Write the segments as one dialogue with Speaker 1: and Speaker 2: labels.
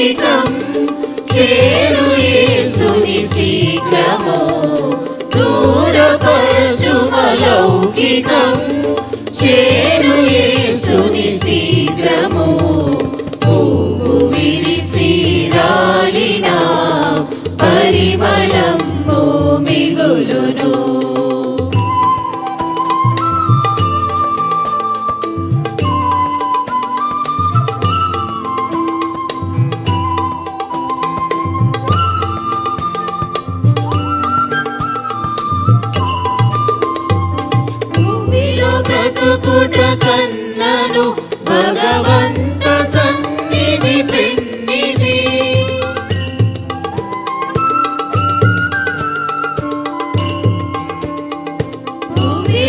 Speaker 1: లౌకికం చేరు యేసుని శీఘ్రము. దూరపరచు లౌకికం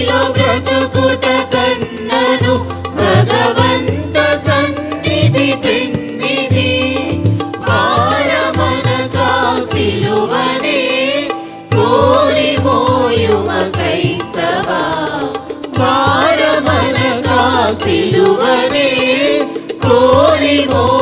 Speaker 1: భూమిలో బ్రతుకుట కన్నను భగవంత సన్నిధి పెన్నిధి. భారమనగా సిలువనే కోరి మోయుమ క్రైస్తవ. భారమనగా సిలువనే కోరి మోయుమ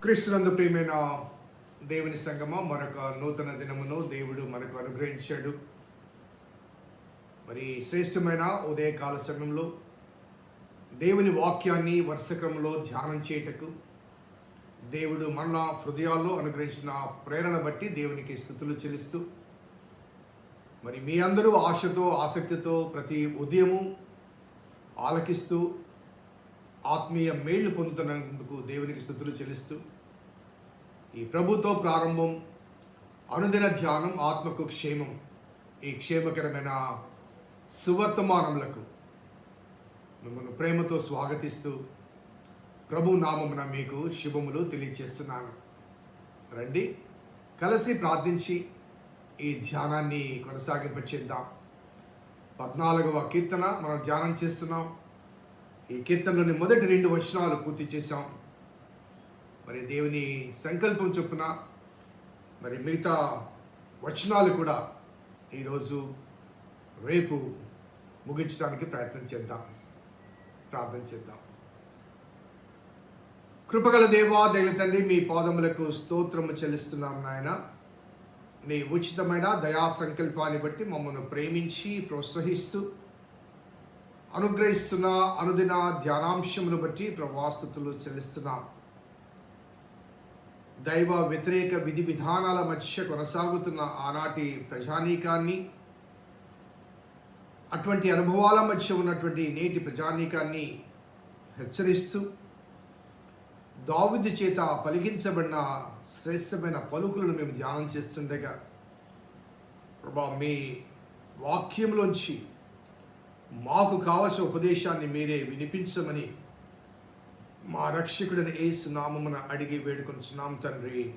Speaker 2: క్రీస్తునందు ప్రియమైన దేవుని సంగమ మరొక నూతన దినమును దేవుడు మనకు అనుగ్రహించాడు. మరి శ్రేష్టమైన ఉదయకాల సమయంలో దేవుని వాక్యాన్ని వరుస క్రమంలో ధ్యానం చేయుటకు దేవుడు మన హృదయాల్లో అనుగ్రహించిన ప్రేరణ బట్టి దేవునికి స్థుతులు చెల్లిస్తూ మరి మీ అందరూ ఆశతో ఆసక్తితో ప్రతి ఉదయము ఆలకిస్తూ ఆత్మీయ మేళ్ళు పొందుతున్నందుకు దేవునికి స్థుతులు చెల్లిస్తూ ఈ ప్రభుతో ప్రారంభం అనుదిన ధ్యానం ఆత్మకు క్షేమం ఈ క్షేమకరమైన సువర్తమానములకు మిమ్మల్ని ప్రేమతో స్వాగతిస్తూ ప్రభు నామమున మీకు శుభములు తెలియచేస్తున్నాను. రండి కలిసి ప్రార్థించి ఈ ధ్యానాన్ని కొనసాగింపచేద్దాం. పద్నాలుగవ కీర్తన మనం ధ్యానం చేస్తున్నాం. ఈ కీర్తనలోని మొదటి రెండు వచనాలు పూర్తి చేశాం. మరి దేవుని సంకల్పం చొప్పున మరి మిగతా వచనాలు కూడా ఈరోజు రేపు ముగించడానికి ప్రయత్నం చేద్దాం. ప్రార్థన చేద్దాం. కృపగల దేవా దైవ తండ్రి మీ పాదములకు స్తోత్రము చెల్లిస్తున్నాం నాయన. నీ ఉచితమైన దయా సంకల్పాన్ని బట్టి మమ్మల్ని ప్రేమించి ప్రోత్సహిస్తూ అనుగ్రహిస్తున్న అనుదిన ధ్యానాంశమును బట్టి ప్రవాస్తుతులు చెల్లిస్తున్నాం. దైవ వ్యతిరేక విధి విధానాల మధ్య కొనసాగుతున్న ఆనాటి ప్రజానీకాన్ని అటువంటి అనుభవాల మధ్య ఉన్నటువంటి నేటి ప్రజానీకాన్ని హెచ్చరిస్తూ దావిది చేత పలికించబడిన శ్రేష్టమైన పలుకులను మేము ధ్యానం చేస్తుండగా ప్రభా మీ వాక్యంలోంచి మాకు కావలసిన ఉపదేశాన్ని మీరే వినిపించమని మా రక్షకుడిని ఏ సునామమున అడిగి వేడుకొంచున్నాం తండ్రి.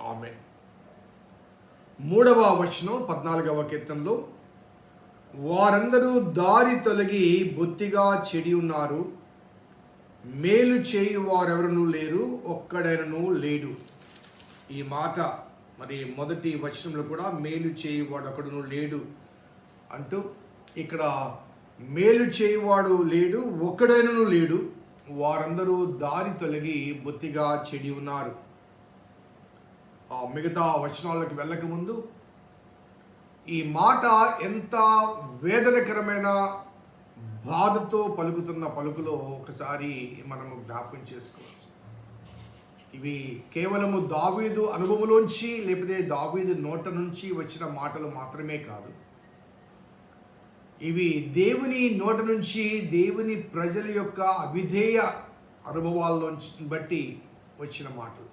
Speaker 2: ఆమె. మూడవ వచనం పద్నాలుగవ కీర్తనలో వారందరూ దారి తొలగి బొత్తిగా చెడి ఉన్నారు. మేలు చేయు వారెవరనూ లేరు ఒక్కడైనను లేడు. ఈ మాట మరి మొదటి వచనంలో కూడా మేలు చేయువాడు ఒకడును లేడు అంటూ ఇక్కడ మేలు చేయువాడు లేడు ఒక్కడైనను లేడు. వారందరూ దారి తొలగి బొత్తిగా చెడి ఉన్నారు. ఆ మిగతా వచనాలకు వెళ్ళకముందు ఈ మాట ఎంత వేదనకరమైన బాధతో పలుకుతున్న పలుకులో ఒకసారి మనము జ్ఞాపకం చేసుకోవచ్చు. ఇవి కేవలము దావీదు అనుభవంలోంచి లేకపోతే దావీదు నోట నుంచి వచ్చిన మాటలు మాత్రమే కాదు. ఇవి దేవుని నోట నుంచి దేవుని ప్రజల యొక్క అవిధేయ అనుభవాల్లోంచి బట్టి వచ్చిన మాటలు.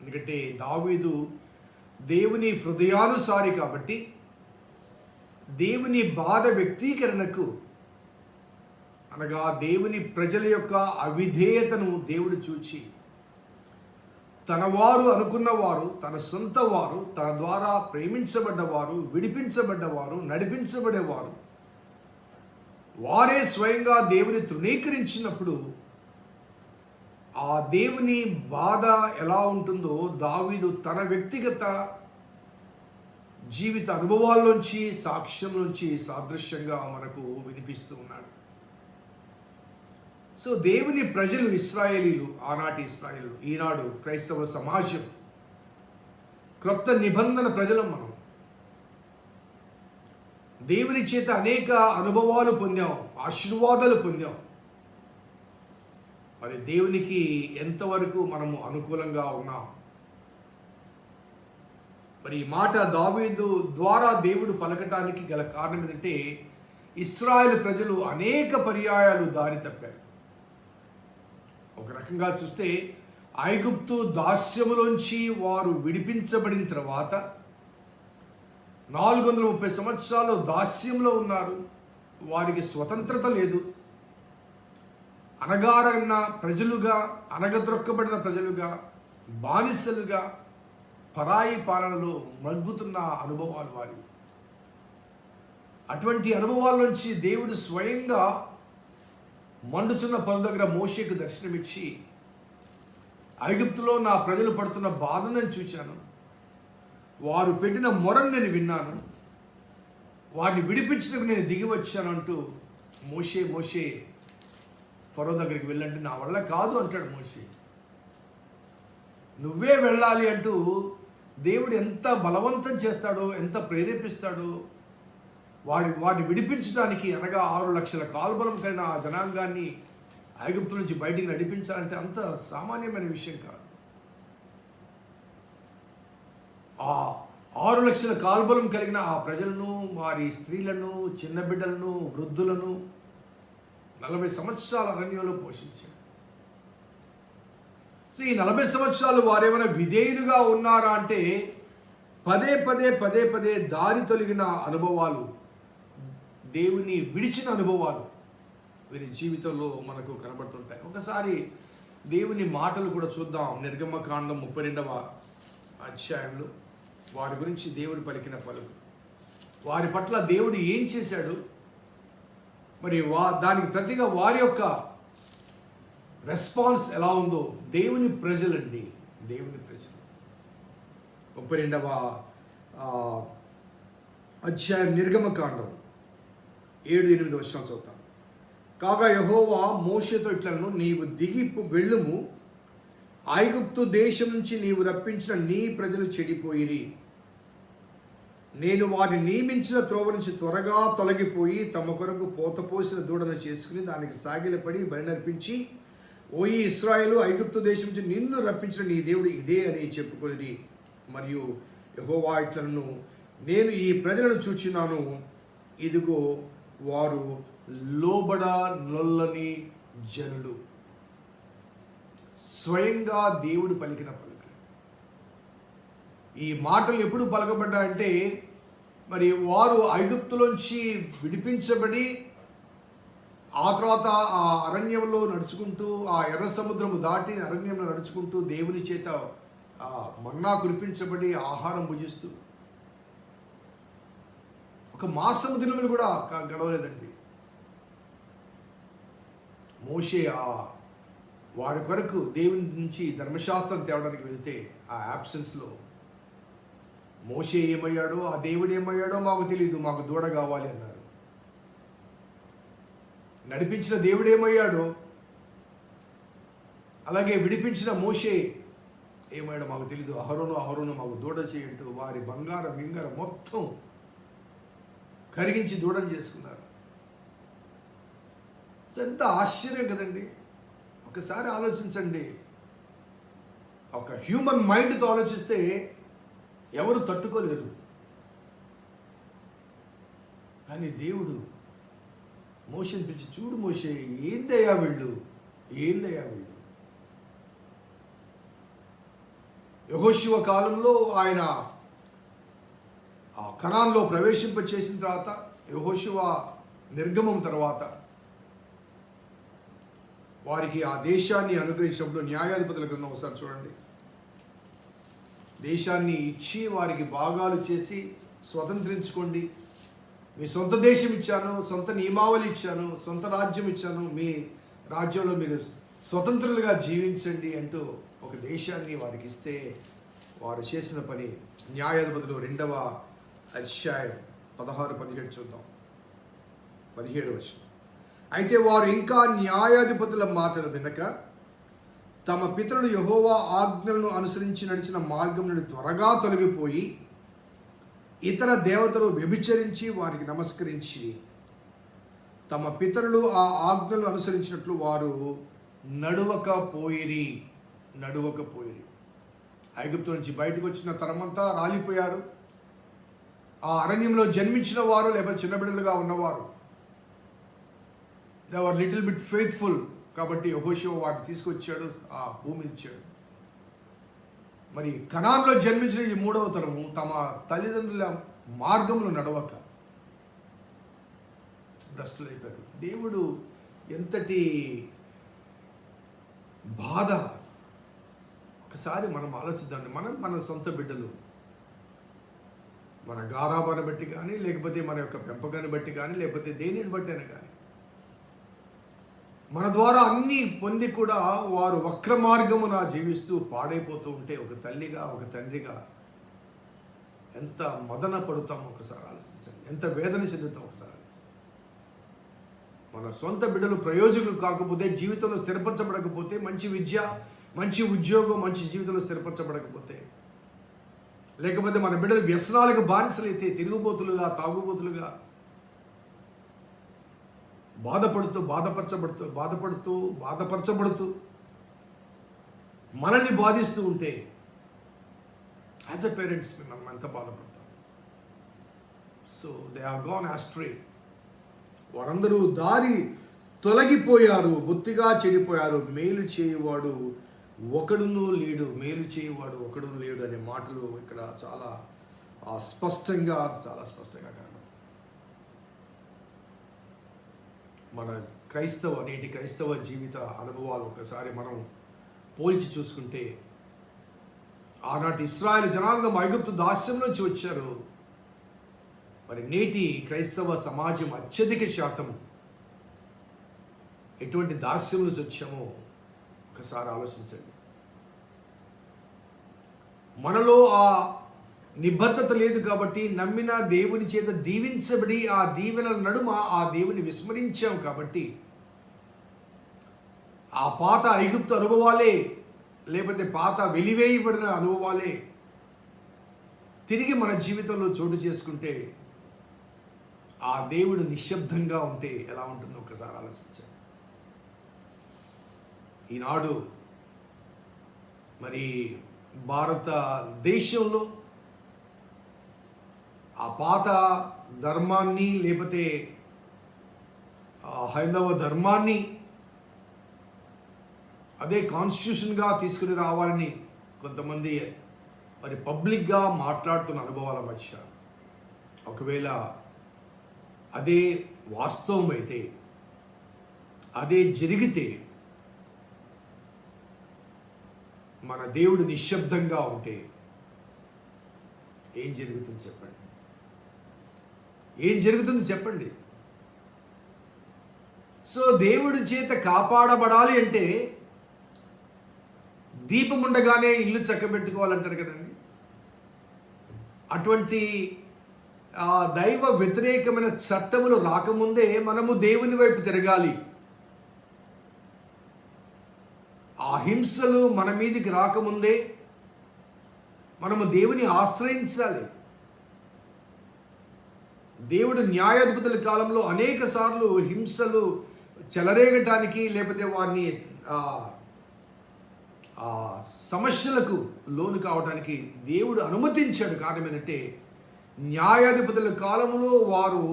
Speaker 2: ఎందుకంటే దావీదు దేవుని హృదయానుసారి కాబట్టి దేవుని బాధ వ్యక్తీకరణకు అనగా దేవుని ప్రజల యొక్క అవిధేయతను దేవుడు చూచి తన వారు అనుకున్నవారు తన సొంత వారు తన ద్వారా ప్రేమించబడ్డవారు విడిపించబడ్డవారు నడిపించబడేవారు వారే స్వయంగా దేవుని తృణీకరించినప్పుడు ఆ దేవుని బాధ ఎలా ఉంటుందో దావీదు తన వ్యక్తిగత జీవిత అనుభవాల్లోంచి సాక్ష్యం నుంచి సాదృశ్యంగా మనకు వినిపిస్తూ ఉన్నాడు. సో దేవుని ప్రజలు ఇస్రాయేలీలు ఆనాటి ఇస్రాయేలు ఈనాడు క్రైస్తవ సమాజం క్రొత్త నిబంధన ప్రజలం మనం. దేవుని చేత అనేక అనుభవాలు పొందాం ఆశీర్వాదాలు పొందాం. మరి దేవునికి ఎంతవరకు మనము అనుకూలంగా ఉన్నాం? మరి ఈ మాట దావీదు ద్వారా దేవుడు పలకటానికి గల కారణం ఏంటంటే ఇస్రాయల్ ప్రజలు అనేక పర్యాయాలు దారి తప్పారు. ఒక రకంగా చూస్తే ఐగుప్తు దాస్యములోంచి వారు విడిపించబడిన తర్వాత నాలుగు వందల ముప్పై సంవత్సరాలు దాస్యంలో ఉన్నారు. వారికి స్వతంత్రత లేదు. అనగారన్న ప్రజలుగా అనగద్రొక్కబడిన ప్రజలుగా బానిసలుగా పరాయి పాలనలో మగ్గుతున్న అనుభవాలు వారి అటువంటి అనుభవాల నుంచి దేవుడు స్వయంగా మండుచున్న పనుల దగ్గర మోషేకు దర్శనమిచ్చి ఐగుప్తులో నా ప్రజలు పడుతున్న బాధను నేను చూశాను వారు పెట్టిన మొరను నేను విన్నాను. వారిని విడిపించడానికి నేను దిగి వచ్చాను అంటూ మోషే మోషే ఫరో దగ్గరికి వెళ్ళంటే నా వల్ల కాదు అంటాడు మోషే. నువ్వే వెళ్ళాలి అంటూ దేవుడు ఎంత బలవంతం చేస్తాడో ఎంత ప్రేరేపిస్తాడో వాడి వాడిని విడిపించడానికి అనగా ఆరు లక్షల కాల్బలం కలిగిన ఆ జనాంగాన్ని ఐగుప్తు నుంచి బయటికి నడిపించాలంటే అంత సామాన్యమైన విషయం కాదు. ఆ ఆరు లక్షల కాల్బలం కలిగిన ఆ ప్రజలను వారి స్త్రీలను చిన్న బిడ్డలను వృద్ధులను నలభై సంవత్సరాల అరణ్యంలో పోషించారు. సో ఈ నలభై సంవత్సరాలు వారేమైనా విధేయులుగా ఉన్నారా అంటే పదే పదే పదే పదే దారి తొలగిన అనుభవాలు దేవుని విడిచిన అనుభవాలు వీరి జీవితంలో మనకు కనబడుతుంటాయి. ఒకసారి దేవుని మాటలు కూడా చూద్దాం. నిర్గమకాండం ముప్పై రెండవ అధ్యాయంలో వారి గురించి దేవుడు పలికిన పలుకు. వారి పట్ల దేవుడు ఏం చేశాడు? మరి వా దానికి ప్రతిగా వారి యొక్క రెస్పాన్స్ ఎలా ఉందో దేవుని ప్రజలండి. దేవుని ప్రజలు. ముప్పై రెండవ అధ్యాయం నిర్గమకాండం. ఏడు ఎనిమిది వచ్చిన చదువుతాం. కాగా యహోవా మోషతో ఇట్లను నీవు దిగి వెళ్ళుము. ఐగుప్తు దేశం నుంచి నీవు రప్పించిన నీ ప్రజలు చెడిపోయిరి. నేను వారిని నియమించిన త్రోవ నుంచి త్వరగా తొలగిపోయి తమ కొరకు పోతపోసిన దూడను చేసుకుని దానికి సాగిలపడి బలి నర్పించి ఓ ఈ ఇస్రాయేలు ఐగుప్తు దేశం నుంచి నిన్ను రప్పించిన నీ దేవుడు ఇదే అని చెప్పుకొని మరియు యహోవా ఇట్లను నేను ఈ ప్రజలను చూచినాను. ఇదిగో వారు లోబడ నొల్లని జనులు. స్వయంగా దేవుడు పలికిన పలుకులు. ఈ మాటలు ఎప్పుడు పలకబడ్డాయంటే మరి వారు ఐగుప్తులోంచి విడిపించబడి ఆ తర్వాత ఆ అరణ్యంలో నడుచుకుంటూ ఆ ఎర్ర సముద్రము దాటి అరణ్యంలో నడుచుకుంటూ దేవుని చేత మన్నా కురిపించబడి ఆహారం భుజిస్తూ ఒక మాసము దినములు కూడా గడవలేదండి. మోషే ఆ వారి కొరకు దేవుని నుంచి ధర్మశాస్త్రం తేవడానికి వెళ్తే ఆ యాబ్సెన్స్లో మోషే ఏమయ్యాడో ఆ దేవుడు ఏమయ్యాడో మాకు తెలియదు మాకు దూడ కావాలి అన్నారు. నడిపించిన దేవుడు ఏమయ్యాడో అలాగే విడిపించిన మోషే ఏమయ్యాడో మాకు తెలియదు అహరోను అహరోను మాకు దూడ చేయంటూ వారి బంగారం బింగారం మొత్తం కరిగించి దూడం చేసుకున్నారు. సో ఎంత ఆశ్చర్యం కదండి. ఒకసారి ఆలోచించండి. ఒక హ్యూమన్ మైండ్తో ఆలోచిస్తే ఎవరు తట్టుకోలేరు. కానీ దేవుడు మోషన్ పిలిచి చూడు మోసే ఏందయ్యా వీళ్ళు? ఏందయ్యా వీళ్ళు? యహోశివ కాలంలో ఆయన కణాల్లో ప్రవేశింప చేసిన తర్వాత యహోశివ నిర్గమం తర్వాత వారికి ఆ దేశాన్ని అనుగ్రహించినప్పుడు న్యాయాధిపతుల గ్రంథం ఒకసారి చూడండి. దేశాన్ని ఇచ్చి వారికి భాగాలు చేసి స్వతంత్రించుకోండి. మీ సొంత దేశం ఇచ్చాను సొంత నియమావళి ఇచ్చాను సొంత రాజ్యం ఇచ్చాను మీ రాజ్యంలో మీరు స్వతంత్రులుగా జీవించండి అంటూ ఒక దేశాన్ని వారికి ఇస్తే వారు చేసిన పని న్యాయాధిపతులు రెండవ అధ్యాయం పదహారు పదిహేడు చూద్దాం. పదిహేడు వచ్చిన అయితే వారు ఇంకా న్యాయాధిపతుల మాటలు వినక తమ పితరులు యహోవా ఆజ్ఞలను అనుసరించి నడిచిన మార్గం నుండి త్వరగా తొలగిపోయి ఇతర దేవతలు వ్యభిచరించి వారికి నమస్కరించి తమ పితరులు ఆ ఆజ్ఞలు అనుసరించినట్లు వారు నడువక పోయిరి నడువక పోయిరి. ఐగుప్తు నుంచి బయటకు వచ్చిన తరమంతా రాలిపోయారు. ఆ అరణ్యంలో జన్మించిన వారు లేకపోతే చిన్న బిడ్డలుగా ఉన్నవారు దేవర్ లిటిల్ బిట్ ఫెయిత్ఫుల్ కాబట్టి యహోశివ వాటిని తీసుకొచ్చాడు ఆ భూమిని ఇచ్చాడు. మరి కణాల్లో జన్మించిన ఈ మూడవ తరము తమ తల్లిదండ్రుల మార్గంలో నడవక భ్రష్టులైపోయారు. దేవుడు ఎంతటి బాధ? ఒకసారి మనం ఆలోచిద్దాం మనం మన సొంత బిడ్డలు. మన గారాబాన్ని బట్టి కానీ లేకపోతే మన యొక్క పెంపకాన్ని బట్టి కానీ లేకపోతే దేనిని బట్టి అయినా కానీ. మన ద్వారా అన్నీ పొంది కూడా వారు వక్ర మార్గమున జీవిస్తూ పాడైపోతూ ఉంటే ఒక తల్లిగా ఒక తండ్రిగా ఎంత మదన పడుతాం ఒకసారి ఆలోచించండి. ఎంత వేదన చెందుతాం ఒకసారి మన సొంత బిడ్డలు ప్రయోజకులు కాకపోతే జీవితంలో స్థిరపరచబడకపోతే మంచి విద్య మంచి ఉద్యోగం మంచి జీవితంలో స్థిరపరచబడకపోతే లేకపోతే మన బిడ్డలు వ్యసనాలకు బానిసలైతే తిరుగుబోతులుగా తాగుబోతులుగా బాధపడుతూ బాధపరచబడుతూ బాధపడుతూ బాధపరచబడుతూ మనల్ని బాధిస్తూ ఉంటే యాజ్ అ పేరెంట్స్ మనం ఎంత బాధపడతాం so they have gone astray. వారందరూ దారి తొలగిపోయారు బొత్తిగా చెడిపోయారు మేలు చేయవాడు ఒకడును లేడు మేలు చేయువాడు ఒకడును లేడు అనే మాటలు ఇక్కడ చాలా స్పష్టంగా చాలా స్పష్టంగా కనబడుతుంది మన క్రైస్తవ నేటి క్రైస్తవ జీవిత అనుభవాలు ఒకసారి మనం పోల్చి చూసుకుంటే ఆనాటి ఇస్రాయల్ జనాంగం ఐగుప్తు దాస్యం నుంచి వచ్చారు. మరి నేటి క్రైస్తవ సమాజం అత్యధిక శాతం ఎటువంటి దాస్యం నుంచి వచ్చామో ఒక్కసారి ఆలోచించండి. మనలో ఆ నిబద్ధత లేదు కాబట్టి నమ్మిన దేవుని చేత దీవించబడి ఆ దీవెనల నడుమ ఆ దేవుని విస్మరించాం కాబట్టి ఆ పాత ఐగుప్తు అనుభవాలే లేకపోతే పాత వెలివేయబడిన అనుభవాలే తిరిగి మన జీవితంలో చోటు చేసుకుంటే ఆ దేవుడు నిశ్శబ్దంగా ఉంటే ఎలా ఉంటుందో ఒకసారి ఆలోచించాం ఈనాడు మరి భారతదేశంలో ఆ పాత ధర్మాన్ని లేకపోతే హైందవ ధర్మాన్ని అదే కాన్స్టిట్యూషన్గా తీసుకుని రావాలని కొంతమంది మరి పబ్లిక్గా మాట్లాడుతున్న అనుభవాల మధ్య ఒకవేళ అదే వాస్తవం అయితే అదే జరిగితే మన దేవుడు నిశ్శబ్దంగా ఉంటే ఏం జరుగుతుంది చెప్పండి? ఏం జరుగుతుంది చెప్పండి? సో దేవుడి చేత కాపాడబడాలి అంటే దీపం ఉండగానే ఇల్లు చక్కబెట్టుకోవాలంటారు కదండి. అటువంటి ఆ దైవ వ్యతిరేకమైన చట్టములు రాకముందే మనము దేవుని వైపు తిరగాలి. ఆ హింసలు మన మీదికి రాకముందే మనము దేవుని ఆశ్రయించాలి. దేవుడు న్యాయాధిపతుల కాలంలో అనేక సార్లు హింసలు చెలరేగటానికి లేకపోతే వారిని సమస్యలకు లోను కావడానికి దేవుడు అనుమతించాడు. కారణం ఏంటంటే న్యాయాధిపతుల కాలంలో వారు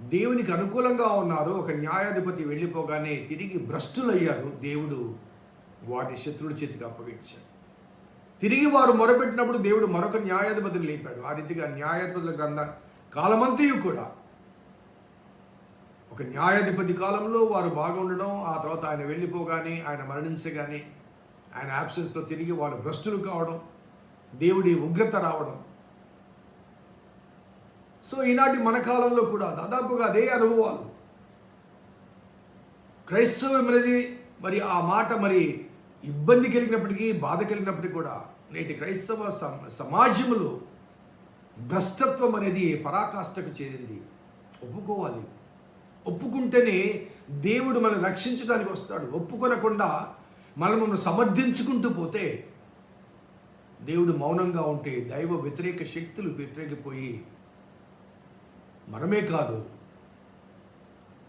Speaker 2: దేవునికి అనుకూలంగా ఉన్నారు. ఒక న్యాయాధిపతి వెళ్ళిపోగానే తిరిగి భ్రష్టులయ్యారు. దేవుడు వాటి శత్రువుల చేతికి అప్పగించాడు. తిరిగి వారు మొరపెట్టినప్పుడు దేవుడు మరొక న్యాయాధిపతిని లేపాడు. ఆ రీతిగా న్యాయాధిపతుల గ్రంథ కాలమంతయు కూడా ఒక న్యాయాధిపతి కాలంలో వారు బాగుండడం ఆ తర్వాత ఆయన వెళ్ళిపోగానే ఆయన మరణించగానే ఆయన యాబ్సెన్స్లో తిరిగి వారు భ్రష్టులు కావడం దేవుడి ఉగ్రత రావడం సో ఈనాటి మన కాలంలో కూడా దాదాపుగా అదే అనుభవాలు. క్రైస్తవం అనేది మరి ఆ మాట మరి ఇబ్బంది కలిగినప్పటికీ బాధ కలిగినప్పటికీ కూడా నేటి క్రైస్తవ సమాజంలో భ్రష్టత్వం అనేది పరాకాష్ఠకు చేరింది. ఒప్పుకోవాలి. ఒప్పుకుంటేనే దేవుడు మనల్ని రక్షించడానికి వస్తాడు. ఒప్పుకొనకుండా మనల్ని సమర్థించుకుంటూ పోతే దేవుడు మౌనంగా ఉంటే దైవ వ్యతిరేక శక్తులు వ్యతిరేకిపోయి మనమే కాదు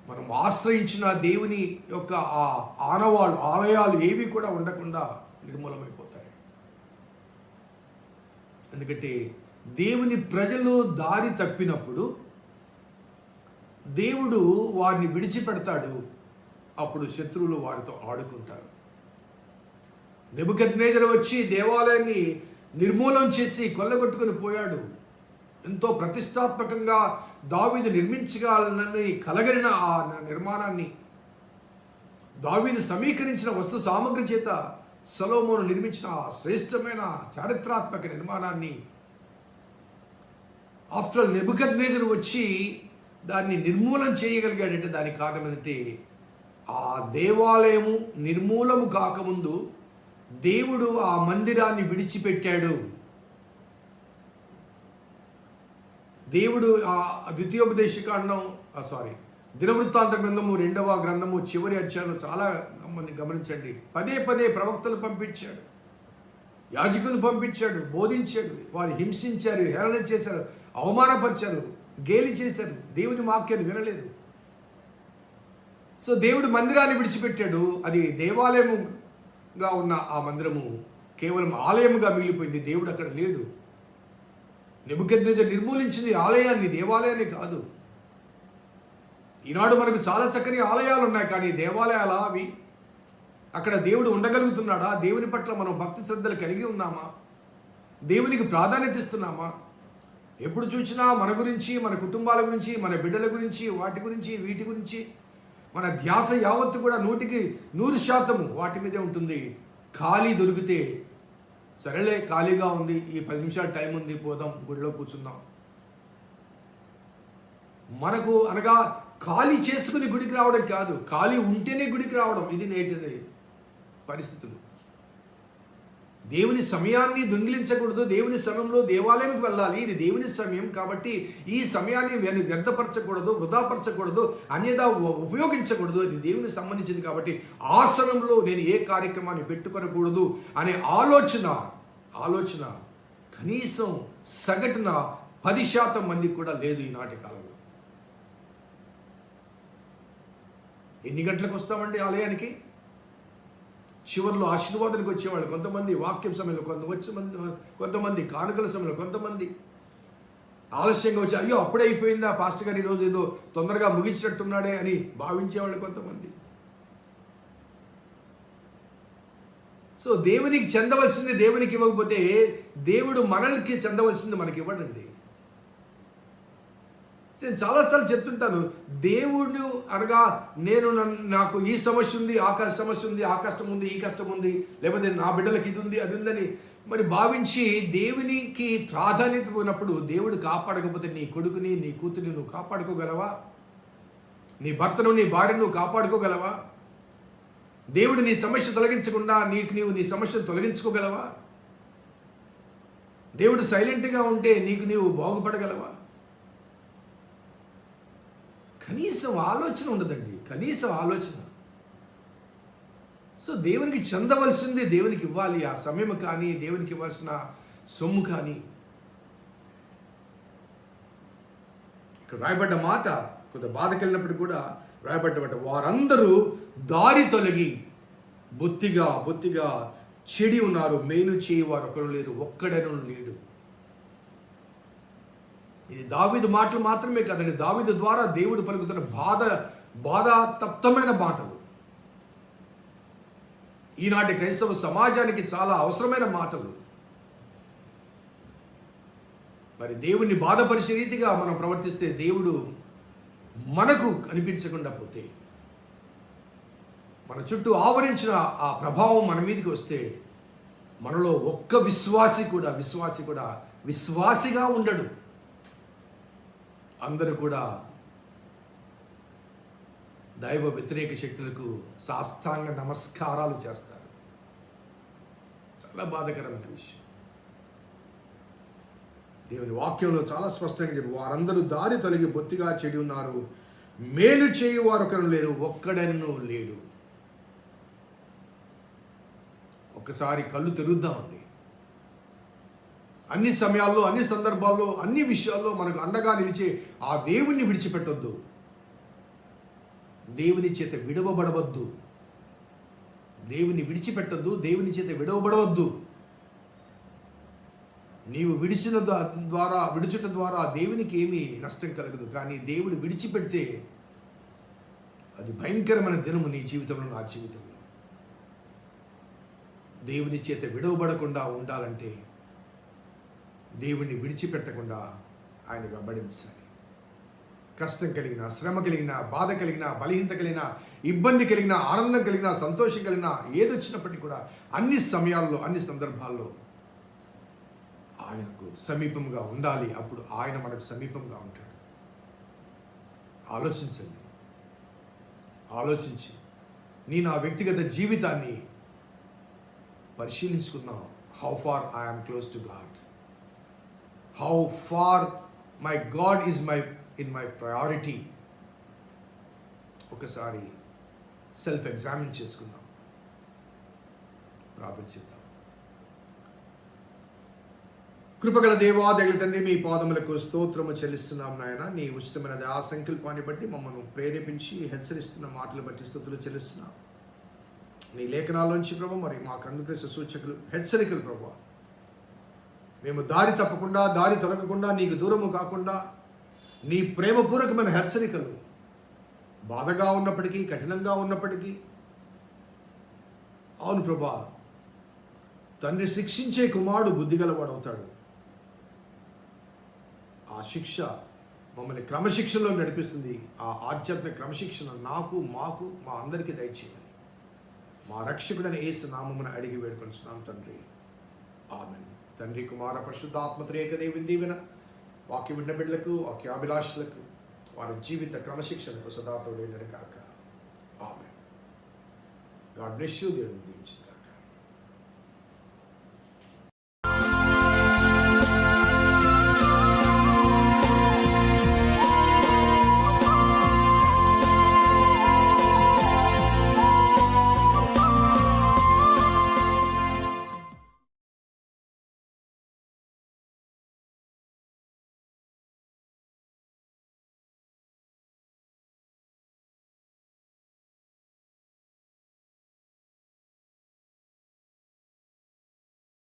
Speaker 2: మనం ఆశ్రయించిన దేవుని యొక్క ఆ ఆనవాళ్ళు ఆలయాలు ఏవి కూడా ఉండకుండా నిర్మూలమైపోతాయి. ఎందుకంటే దేవుని ప్రజలు దారి తప్పినప్పుడు దేవుడు వారిని విడిచిపెడతాడు. అప్పుడు శత్రువులు వారితో ఆడుకుంటారు. నెబుకద్నేజర్ వచ్చి దేవాలయాన్ని నిర్మూలం చేసి కొల్లగొట్టుకుని పోయాడు. ఎంతో ప్రతిష్టాత్మకంగా దావీదు నిర్మించగలని కలగలిన ఆ నిర్మాణాన్ని దావీదు సమీకరించిన వస్తు సామగ్రి చేత సలోమోను నిర్మించిన ఆ శ్రేష్టమైన చారిత్రాత్మక నిర్మాణాన్ని ఆఫ్టర్ నెబుకద్నేజర్ వచ్చి దాన్ని నిర్మూలన చేయగలిగాడంటే దానికి కారణం ఏంటంటే ఆ దేవాలయము నిర్మూలము కాకముందు దేవుడు ఆ మందిరాన్ని విడిచిపెట్టాడు. దేవుడు ఆ ద్వితీయోపదేశకాండం సారీ దినవృత్తాంత గ్రంథము రెండవ గ్రంథము చివరి అధ్యాయంలో చాలా మంది గమనించండి. పదే పదే ప్రవక్తలు పంపించాడు. యాజకులు పంపించాడు బోధించాడు వారు హింసించారు హేళన చేశారు అవమానపరిచారు గేలి చేశారు దేవుని వాక్యాన్ని వినలేదు. సో దేవుడు మందిరాన్ని విడిచిపెట్టాడు. అది దేవాలయముగా ఉన్న ఆ మందిరము కేవలం ఆలయముగా మిగిలిపోయింది. దేవుడు అక్కడ లేడు. నెబుకెద్నేజర్ నిర్మూలించింది ఆలయాన్ని దేవాలయాన్ని కాదు. ఈనాడు మనకు చాలా చక్కని ఆలయాలు ఉన్నాయి కానీ దేవాలయాలు అవి అక్కడ దేవుడు ఉండగలుగుతున్నాడా? దేవుని పట్ల మనం భక్తి శ్రద్ధలు కలిగి ఉన్నామా? దేవునికి ప్రాధాన్యత ఇస్తున్నామా? ఎప్పుడు చూసినా మన గురించి మన కుటుంబాల గురించి మన బిడ్డల గురించి వాటి గురించి వీటి గురించి మన ధ్యాస యావత్తు కూడా నూటికి నూరు శాతము వాటి మీదే ఉంటుంది. ఖాళీ దొరికితే సరేలే ఖాళీగా ఉంది ఈ పది నిమిషాలు టైం ఉంది పోదాం గుడిలో కూర్చుందాం. మనకు అనగా ఖాళీ చేసుకుని గుడికి రావడం కాదు ఖాళీ ఉంటేనే గుడికి రావడం ఇది నేటిది పరిస్థితులు. దేవుని సమయాన్ని దొంగిలించకూడదు దేవుని సమయంలో దేవాలయానికి వెళ్ళాలి ఇది దేవుని సమయం కాబట్టి ఈ సమయాన్ని వ్యర్థపరచకూడదు వృధాపరచకూడదు అన్యదా ఉపయోగించకూడదు ఇది దేవునికి సంబంధించింది కాబట్టి ఆ సమయంలో నేను ఏ కార్యక్రమాన్ని పెట్టుకొనకూడదు అనే ఆలోచన ఆలోచన కనీసం సగటున పది శాతం మందికి కూడా లేదు ఈనాటి కాలంలో. ఎన్ని గంటలకు వస్తామండి ఆలయానికి? చివరిలో ఆశీర్వాదానికి వచ్చేవాళ్ళు కొంతమంది వాక్యం సమయంలో కొంత వచ్చే కొంతమంది కానుకల సమయంలో కొంతమంది. ఆలస్యంగా వచ్చి అయ్యో అప్పుడే అయిపోయిందా? పాస్టర్ గారు ఈరోజు ఏదో తొందరగా ముగించినట్టున్నాడే అని భావించేవాళ్ళు కొంతమంది. సో దేవునికి చెందవలసింది దేవునికి ఇవ్వకపోతే దేవుడు మనల్కి చెందవలసింది మనకి ఇవ్వడండి. నేను చాలాసార్లు చెప్తుంటాను దేవుడు అనగా నేను నన్ను నాకు ఈ సమస్య ఉంది ఆ సమస్య ఉంది ఆ కష్టం ఉంది ఈ కష్టం ఉంది లేకపోతే నా బిడ్డలకి ఇది ఉంది అది ఉందని మరి భావించి దేవునికి ప్రాధాన్యత ఉన్నప్పుడు దేవుడు కాపాడకపోతే నీ కొడుకుని నీ కూతురిని నువ్వు కాపాడుకోగలవా? నీ భర్తను నీ భార్యను నువ్వు కాపాడుకోగలవా? దేవుడు నీ సమస్య తొలగించకుండా నీకు నీవు నీ సమస్యను తొలగించుకోగలవా? దేవుడు సైలెంట్గా ఉంటే నీకు నీవు బాగుపడగలవా? కనీసం ఆలోచన ఉండదండి. కనీసం ఆలోచన. సో దేవునికి చెందవలసింది దేవునికి ఇవ్వాలి. ఆ సమయం కానీ దేవునికి ఇవ్వాల్సిన సొమ్ము కానీ. ఇక్కడ రాయబడ్డ మాట కొంత బాధ కలిగినప్పుడు కూడా రాయబడ్డ వారందరూ దారి తొలగి బొత్తిగా బొత్తిగా చెడి ఉన్నారు. మేలు చేయవారు ఒకరు లేరు ఒక్కడను లేడు. ఇది దావిదు మాటలు మాత్రమే కదండి. దావిదు ద్వారా దేవుడు పలుకుతున్న బాధ బాధాతప్తమైన మాటలు. ఈనాటి క్రైస్తవ సమాజానికి చాలా అవసరమైన మాటలు. మరి దేవుణ్ణి బాధపరిచే రీతిగా మనం ప్రవర్తిస్తే దేవుడు మనకు కనిపించకుండా పోతే మన చుట్టూ ఆవరించిన ఆ ప్రభావం మన మీదకి వస్తే మనలో ఒక్క విశ్వాసి కూడా విశ్వాసి కూడా విశ్వాసిగా ఉండడు. అందరూ కూడా దైవ వ్యతిరేక శక్తులకు సాష్టాంగ నమస్కారాలు చేస్తారు. చాలా బాధకరమైన విషయం. దేవుని వాక్యంలో చాలా స్పష్టంగా చెప్పి వారందరూ దారి తొలగి బొత్తిగా చెడి ఉన్నారు. మేలు చేయు వారు ఒకరు లేరు ఒక్కడను లేడు. ఒక్కసారి కళ్ళు తెరుద్దామండి. అన్ని సమయాల్లో అన్ని సందర్భాల్లో అన్ని విషయాల్లో మనకు అండగా నిలిచే ఆ దేవుణ్ణి విడిచిపెట్టొద్దు. దేవుని చేత విడవబడవద్దు. దేవుని విడిచిపెట్టొద్దు దేవుని చేత విడవబడవద్దు. నీవు విడిచిన ద్వారా విడుచుట ద్వారా దేవునికి ఏమీ నష్టం కలగదు. కానీ దేవుడు విడిచిపెడితే అది భయంకరమైన దినము నీ జీవితంలో నా జీవితంలో. దేవుని చేత విడవబడకుండా ఉండాలంటే దేవుణ్ణి విడిచిపెట్టకుండా ఆయన వెంబడించాలి. కష్టం కలిగిన శ్రమ కలిగిన బాధ కలిగిన బలహీనత కలిగిన ఇబ్బంది కలిగిన ఆనందం కలిగిన సంతోషం కలిగిన ఏది వచ్చినప్పటికీ కూడా అన్ని సమయాల్లో అన్ని సందర్భాల్లో ఆయనకు సమీపంగా ఉండాలి. అప్పుడు ఆయన మనకు సమీపంగా ఉంటాడు. ఆలోచించండి. ఆలోచించి నేను నా వ్యక్తిగత జీవితాన్ని పరిశీలించుకుందాం how far I'm close to God how far my God is my in my priority ఒకసారి సెల్ఫ్ ఎగ్జామిన్ చేసుకుందాం ప్రార్థించుద్దాం కృపగల దేవా దగ్గర తండ్రి మీ పాదములకు స్తోత్రము చెల్లిస్తున్నాం నాయన. నీ ఉచితమైన ఆ సంకల్పాన్ని బట్టి మమ్మల్ని ప్రేరేపించి హెచ్చరిస్తున్న మాటలు బట్టి స్థుతులు చెల్లిస్తున్నాం. నీ లేఖనాల్లోంచి ప్రభు మరి మాకు అనుగ్రహించిన సూచకులు హెచ్చరికలు ప్రభు. మేము దారి తప్పకుండా దారి తొలగకుండా నీకు దూరము కాకుండా నీ ప్రేమపూర్వకమైన హెచ్చరికలు బాధగా ఉన్నప్పటికీ కఠినంగా ఉన్నప్పటికీ అవును ప్రభా తండ్రి శిక్షించే కుమారుడు బుద్ధిగలవాడవుతాడు ఆ శిక్ష మమ్మల్ని క్రమశిక్షణలో నడిపిస్తుంది. ఆ ఆధ్యాత్మిక క్రమశిక్షణ నాకు మాకు మా అందరికీ దయచేయండి. మా రక్షకుడని ఏసు నామమున అడిగి వేడుకొనిస్తున్నాం తండ్రి. ఆమె తండ్రి కుమార పరిశుద్ధాత్మత్రేక దేవుని దీవెన వాక్య విన్న బిడ్డలకు వాక్యాభిలాషులకు వారి జీవిత క్రమశిక్షణకు సదాతోడే నడకాక ఆమె గాడ్ బ్లెస్ యూ దేవుని దీవించిన